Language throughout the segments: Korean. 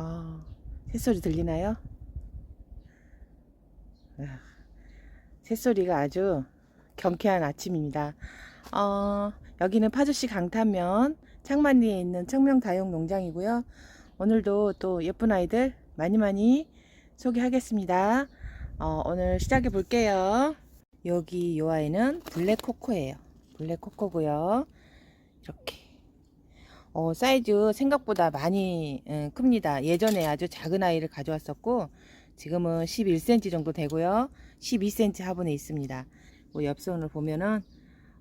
아, 새소리 들리나요? 아, 새소리가 아주 경쾌한 아침입니다. 어, 여기는 파주시 강탄면 창만리에 있는 청명다육 농장이고요. 오늘도 또 예쁜 아이들 많이 많이 소개하겠습니다. 어, 오늘 시작해 볼게요. 여기 이 아이는 블랙코코예요. 블랙코코고요. 이렇게 어, 사이즈 생각보다 많이 음, 큽니다. 예전에 아주 작은 아이를 가져왔었고 지금은 11cm 정도 되고요. 12cm 화분에 있습니다. 뭐 옆선을 보면은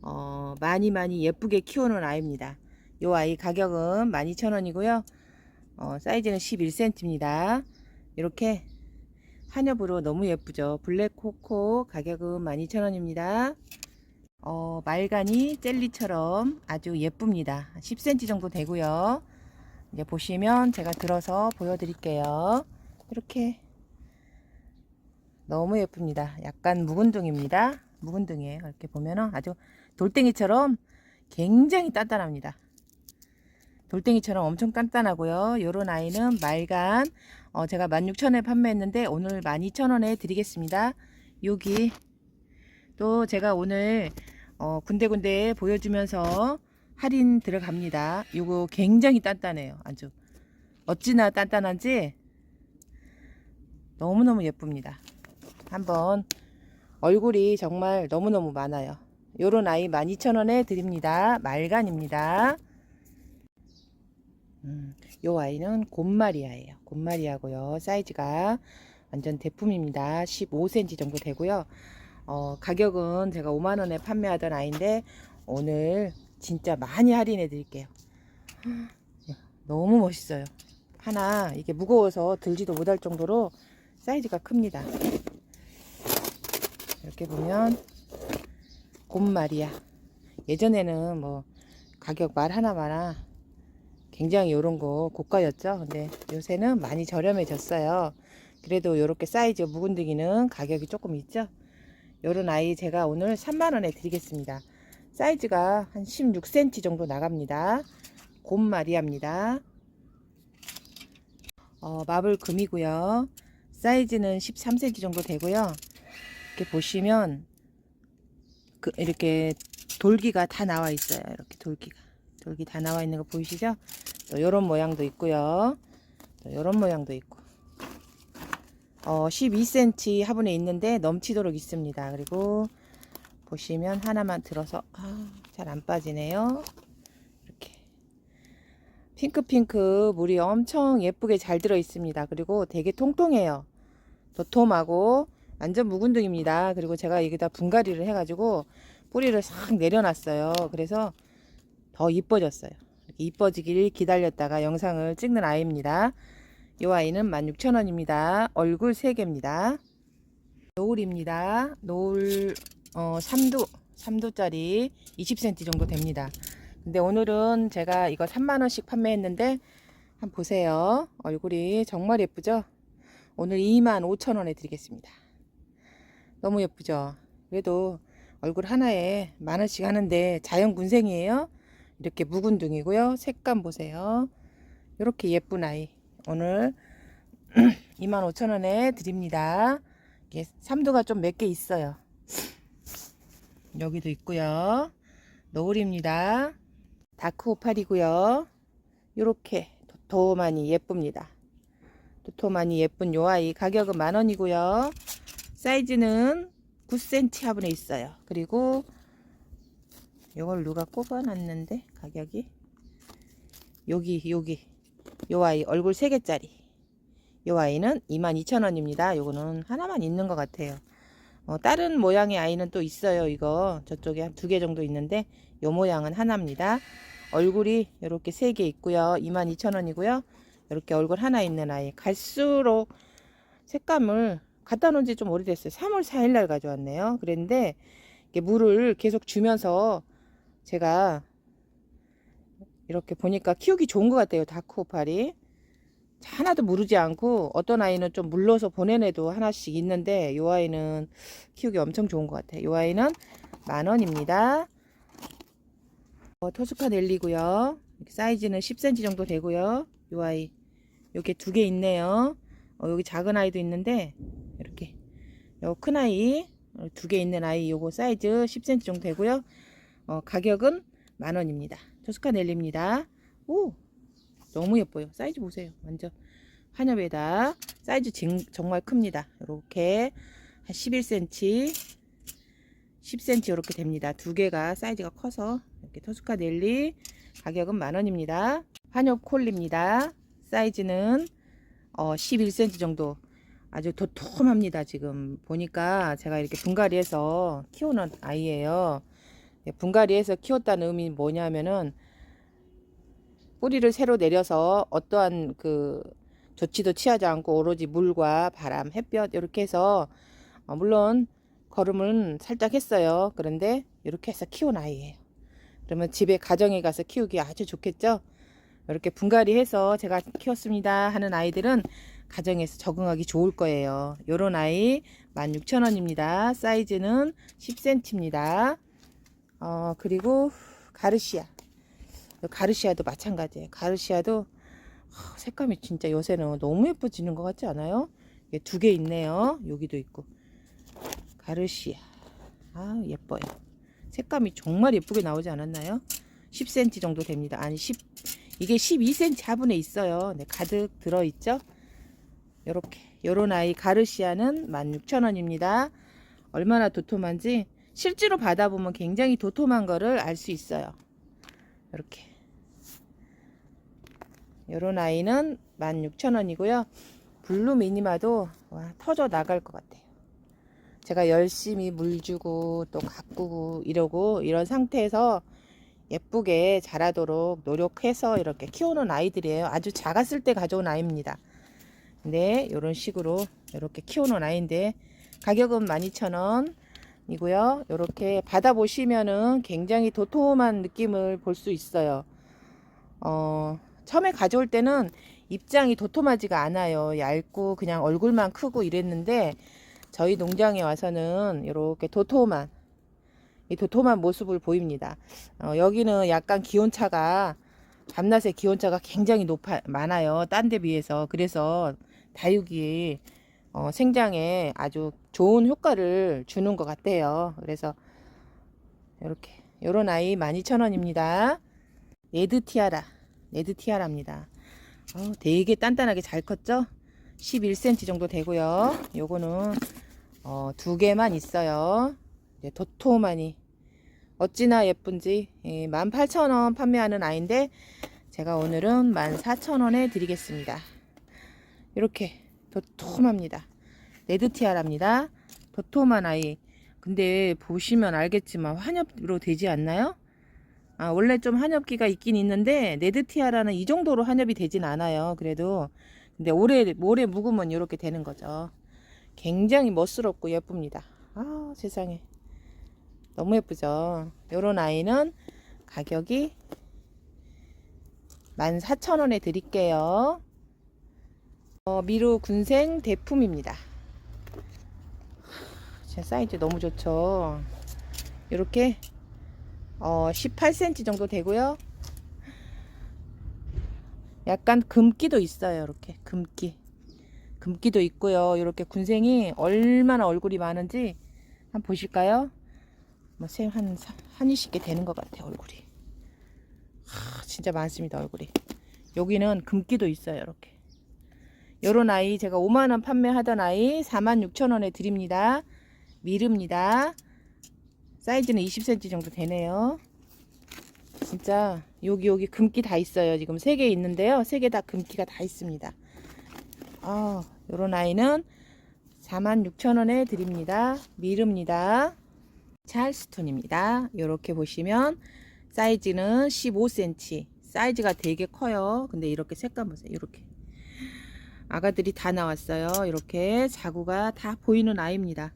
어, 많이 많이 예쁘게 키우는 아이입니다. 이 아이 가격은 12,000원이고요. 어, 사이즈는 11cm입니다. 이렇게 한엽으로 너무 예쁘죠. 블랙코코 가격은 12,000원입니다. 어, 말간이 젤리처럼 아주 예쁩니다. 10cm 정도 되고요. 이제 보시면 제가 들어서 보여드릴게요. 이렇게 너무 예쁩니다. 약간 묵은둥입니다. 묵은둥이에요. 이렇게 보면은 아주 돌덩이처럼 굉장히 단단합니다. 돌덩이처럼 엄청 단단하고요. 요런 아이는 말간 어, 제가 16,000원에 판매했는데 오늘 12,000원에 드리겠습니다. 여기 또 제가 오늘 어, 군데군데 보여주면서 할인 들어갑니다. 요거 굉장히 단단해요. 아주 어찌나 단단한지 너무너무 예쁩니다. 한번 얼굴이 정말 너무너무 많아요. 요런 아이 12,000원에 드립니다. 말간입니다. 음, 요 아이는 곰마리아예요. 곰마리아고요. 사이즈가 완전 대품입니다. 15cm 정도 되고요. 어, 가격은 제가 5만원에 판매하던 아이인데 오늘 진짜 많이 할인해 드릴게요. 너무 멋있어요. 하나 이게 무거워서 들지도 못할 정도로 사이즈가 큽니다. 이렇게 보면 곰마리아 예전에는 뭐 가격 말 하나마나 굉장히 요런 거 고가였죠. 근데 요새는 많이 저렴해졌어요. 그래도 요렇게 사이즈 묵은둥이는 가격이 조금 있죠. 요런 아이 제가 오늘 3만원에 드리겠습니다. 사이즈가 한 16cm 정도 나갑니다. 곰마리아입니다. 어, 마블 금이고요. 사이즈는 13cm 정도 되고요. 이렇게 보시면 그 이렇게 돌기가 다 나와 있어요. 이렇게 돌기가 돌기 다 나와 있는 거 보이시죠? 또 이런 모양도 있고요. 또 이런 모양도 있고. 어, 12cm 화분에 있는데 넘치도록 있습니다. 그리고 보시면 하나만 들어서 아, 잘 안 빠지네요. 이렇게 핑크핑크 물이 엄청 예쁘게 잘 들어 있습니다. 그리고 되게 통통해요. 도톰하고 완전 묵은둥입니다. 그리고 제가 여기다 분갈이를 해가지고 뿌리를 싹 내려놨어요. 그래서 더 이뻐졌어요. 이뻐지길 기다렸다가 영상을 찍는 아이입니다. 이 아이는 16,000원입니다. 얼굴 3개입니다. 노을입니다. 노을 어, 3도, 3도짜리 20cm 정도 됩니다. 근데 오늘은 제가 이거 3만원씩 판매했는데 한번 보세요. 얼굴이 정말 예쁘죠? 오늘 25,000원에 드리겠습니다. 너무 예쁘죠? 그래도 얼굴 하나에 만원씩 하는데 자연 군생이에요. 이렇게 묵은둥이고요. 색감 보세요. 이렇게 예쁜 아이. 오늘 25,000원에 드립니다. 이게 삼두가 좀 몇 개 있어요. 여기도 있고요. 노을입니다. 다크 오팔이고요. 이렇게 도톰하니 예쁩니다. 도톰하니 예쁜 요 아이 가격은 만원이고요. 사이즈는 9cm 화분에 있어요. 그리고 이걸 누가 꼽아놨는데 가격이 여기 여기 요 아이 얼굴 3개짜리 요 아이는 22,000원입니다. 요거는 하나만 있는 것 같아요. 어, 다른 모양의 아이는 또 있어요. 이거 저쪽에 한 두 개 정도 있는데 요 모양은 하나입니다. 얼굴이 이렇게 세 개 있고요. 22,000원이고요. 이렇게 얼굴 하나 있는 아이. 갈수록 색감을 갖다 놓은 지 좀 오래됐어요. 3월 4일 날 가져왔네요. 이게 물을 계속 주면서 제가 이렇게 보니까 키우기 좋은 것 같아요. 다크 오팔이. 하나도 무르지 않고 어떤 아이는 좀 물러서 보낸 애도 하나씩 있는데 이 아이는 키우기 엄청 좋은 것 같아요. 이 아이는 만원입니다. 어, 토스카 넬리고요. 사이즈는 10cm 정도 되고요. 이 아이 여기 두개 있네요. 어, 여기 작은 아이도 있는데 이렇게 요 큰 아이 두 개 있는 아이 요거 사이즈 10cm 정도 되고요. 어, 가격은 만 원입니다. 토스카넬리입니다. 오 너무 예뻐요. 사이즈 보세요. 완전 한엽에다 사이즈 진, 정말 큽니다. 이렇게 한 11cm 10cm 이렇게 됩니다. 두 개가 사이즈가 커서 이렇게 토스카 넬리 가격은 만 원입니다. 한엽 콜리입니다. 사이즈는 어, 11cm 정도 아주 도톰합니다. 지금 보니까 제가 이렇게 분갈이해서 키우는 아이예요. 예, 분갈이해서 키웠다는 의미 뭐냐면은 뿌리를 새로 내려서 어떠한 그 조치도 취하지 않고 오로지 물과 바람, 햇볕 이렇게 해서 어, 물론 걸음은 살짝 했어요. 그런데 이렇게 해서 키운 아이예요. 그러면 집에 가정에 가서 키우기 아주 좋겠죠? 이렇게 분갈이 해서 제가 키웠습니다 하는 아이들은 가정에서 적응하기 좋을 거예요. 요런 아이 16,000원입니다. 사이즈는 10cm입니다. 어, 그리고 가르시아. 가르시아도 마찬가지예요. 가르시아도 어, 색감이 진짜 요새는 너무 예뻐지는 것 같지 않아요? 두개 있네요. 여기도 있고. 가르시아. 아, 예뻐요. 색감이 정말 예쁘게 나오지 않았나요? 10cm 정도 됩니다. 아니 10 이게 12cm 화분에 있어요. 네, 가득 들어 있죠? 요렇게 요런 아이 가르시아는 16,000원입니다. 얼마나 도톰한지 실제로 받아보면 굉장히 도톰한 거를 알 수 있어요. 이렇게 요런 아이는 16,000원이고요. 블루 미니마도 와, 터져 나갈 것 같아요. 제가 열심히 물 주고 또 가꾸고 이러고 이런 상태에서 예쁘게 자라도록 노력해서 이렇게 키우는 아이들이에요. 아주 작았을 때 가져온 아이입니다. 네, 이런 식으로 이렇게 키우는 아이인데 가격은 12,000원 이고요. 이렇게 받아보시면은 굉장히 도톰한 느낌을 볼 수 있어요. 어, 처음에 가져올 때는 입장이 도톰하지가 않아요. 얇고 그냥 얼굴만 크고 이랬는데 저희 농장에 와서는 이렇게 도톰한 이 도톰한 모습을 보입니다. 어, 여기는 약간 기온차가 밤낮의 기온차가 굉장히 높아 많아요. 딴 데 비해서 그래서 다육이 어, 생장에 아주 좋은 효과를 주는 것 같아요. 그래서 이렇게 요런 아이 12,000원입니다. 레드 티아라 레드 티아라입니다. 어, 되게 단단하게 잘 컸죠? 11cm 정도 되고요. 요거는 어, 두 개만 있어요. 네, 도톰하니 어찌나 예쁜지 예, 18,000원 판매하는 아이인데 제가 오늘은 14,000원에 드리겠습니다. 이렇게 도톰합니다. 레드 티아랍니다. 도톰한 아이. 근데 보시면 알겠지만 환엽으로 되지 않나요? 아, 원래 좀 환엽기가 있긴 있는데 레드티아라는 이 정도로 환엽이 되진 않아요. 그래도 근데 오래 모래 묵으면 이렇게 되는 거죠. 굉장히 멋스럽고 예쁩니다. 아, 세상에. 너무 예쁘죠? 요런 아이는 가격이 14,000원에 드릴게요. 어, 미루 군생 대품입니다. 제 사이즈 너무 좋죠? 이렇게 어, 18cm 정도 되고요. 약간 금기도 있어요. 이렇게 금기. 금기도 있고요. 이렇게 군생이 얼마나 얼굴이 많은지 한번 보실까요? 뭐한 한 20개 되는 것 같아요. 얼굴이. 하, 진짜 많습니다. 얼굴이. 여기는 금기도 있어요. 이렇게. 요런 아이 제가 5만원 판매하던 아이 46,000원에 드립니다. 미릅니다. 사이즈는 20cm 정도 되네요. 진짜 여기 여기 금기 다 있어요. 지금 3개 있는데요. 3개 다 금기가 다 있습니다. 아, 요런 아이는 46,000원에 드립니다. 미릅니다. 찰스톤입니다. 이렇게 보시면 사이즈는 15cm. 사이즈가 되게 커요. 근데 이렇게 색감 보세요. 이렇게. 아가들이 다 나왔어요. 이렇게 자구가 다 보이는 아이입니다.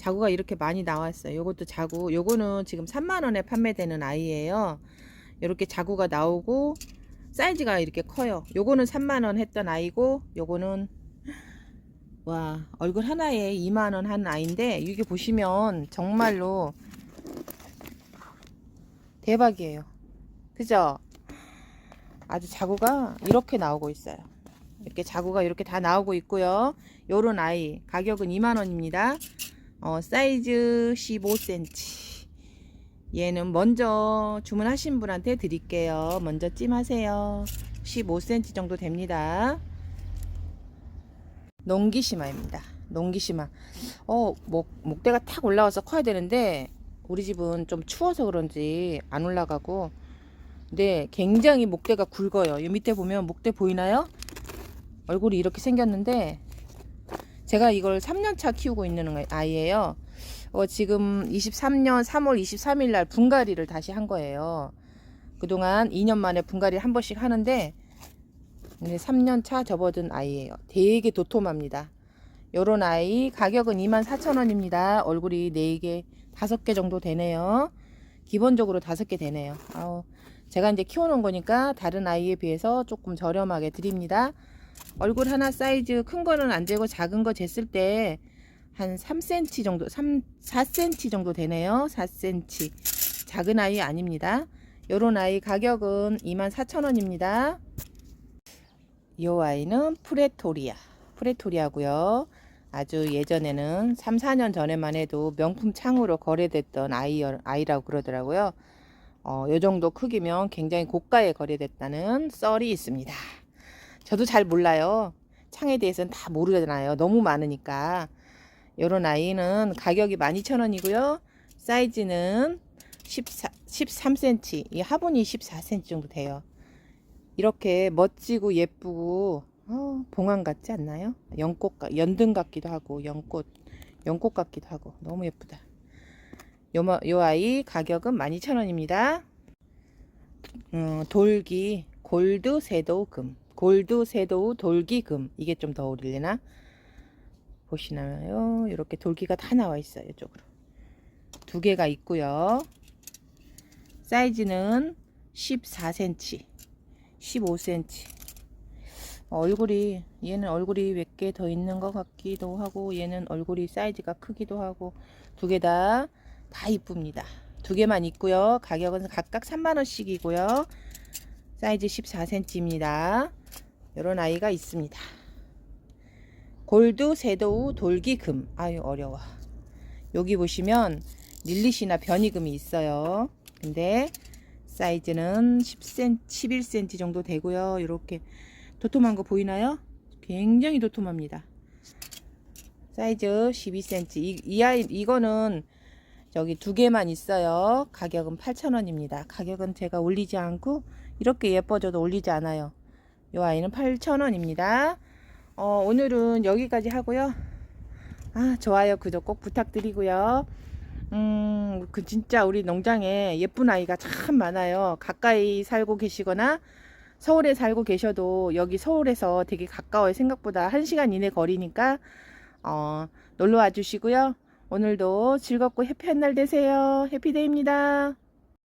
자구가 이렇게 많이 나왔어요. 요것도 자구. 요거는 지금 3만원에 판매되는 아이예요. 이렇게 자구가 나오고 사이즈가 이렇게 커요. 요거는 3만원 했던 아이고 요거는 와 얼굴 하나에 2만원 한 아이인데 이게 보시면 정말로 대박이에요. 그죠? 아주 자구가 이렇게 나오고 있어요. 이렇게 자구가 이렇게 다 나오고 있고요. 요런 아이 가격은 2만원입니다. 어, 사이즈 15cm. 얘는 먼저 주문하신 분한테 드릴게요. 먼저 찜하세요. 15cm 정도 됩니다. 농기시마입니다. 농기시마. 어, 목, 목대가 탁 올라와서 커야 되는데, 우리 집은 좀 추워서 그런지 안 올라가고, 근데 굉장히 목대가 굵어요. 이 밑에 보면 목대 보이나요? 얼굴이 이렇게 생겼는데, 제가 이걸 3년차 키우고 있는 아이예요. 어, 지금 23년 3월 23일 날 분갈이를 다시 한 거예요. 그동안 2년 만에 분갈이를 한 번씩 하는데, 이제 3년 차 접어든 아이예요. 되게 도톰합니다. 요런 아이 가격은 24,000원입니다. 얼굴이 4개, 5개 정도 되네요. 기본적으로 5개 되네요. 아우, 제가 이제 키워놓은 거니까 다른 아이에 비해서 조금 저렴하게 드립니다. 얼굴 하나 사이즈 큰 거는 안 되고 작은 거 쟀을 때 한 3cm 정도, 3, 4cm 정도 되네요. 4cm. 작은 아이 아닙니다. 요런 아이 가격은 24,000원입니다. 이 아이는 프레토리아. 프레토리아고요. 아주 예전에는 3, 4년 전에만 해도 명품 창으로 거래됐던 아이, 아이라고 그러더라고요. 어, 요 정도 크기면 굉장히 고가에 거래됐다는 썰이 있습니다. 저도 잘 몰라요. 창에 대해서는 다 모르잖아요. 너무 많으니까. 요런 아이는 가격이 12,000원이고요. 사이즈는 14, 13cm. 이 화분이 14cm 정도 돼요. 이렇게 멋지고 예쁘고 어, 봉황 같지 않나요? 연꽃 같- 연등 같기도 하고 연꽃 연꽃 같기도 하고 너무 예쁘다. 요, 마- 요 아이 가격은 12,000원입니다. 음, 돌기 골드 섀도우 금 골드 섀도우 돌기 금 이게 좀더 어울리나? 보시나요? 이렇게 돌기가 다 나와 있어요. 이쪽으로 두 개가 있고요. 사이즈는 14cm 15cm. 얼굴이 얘는 얼굴이 몇 개 더 있는 것 같기도 하고 얘는 얼굴이 사이즈가 크기도 하고 두 개 다다 이쁩니다. 두 개만 있고요. 가격은 각각 3만 원씩이고요. 사이즈 14cm입니다. 이런 아이가 있습니다. 골드 섀도우 돌기금 아유 어려워. 여기 보시면 릴리시나 변이금이 있어요. 근데 사이즈는 10cm, 11cm 정도 되고요. 이렇게 도톰한 거 보이나요? 굉장히 도톰합니다. 사이즈 12cm. 이, 이 아이 이거는 저기 두 개만 있어요. 가격은 8,000원입니다. 가격은 제가 올리지 않고 이렇게 예뻐져도 올리지 않아요. 이 아이는 8,000원입니다. 어, 오늘은 여기까지 하고요. 아, 좋아요, 구독 꼭 부탁드리고요. 음, 그 진짜 우리 농장에 예쁜 아이가 참 많아요. 가까이 살고 계시거나 서울에 살고 계셔도 여기 서울에서 되게 가까워요. 생각보다 1시간 이내 거리니까 어, 놀러 와 주시고요. 오늘도 즐겁고 해피한 날 되세요. 해피데이입니다.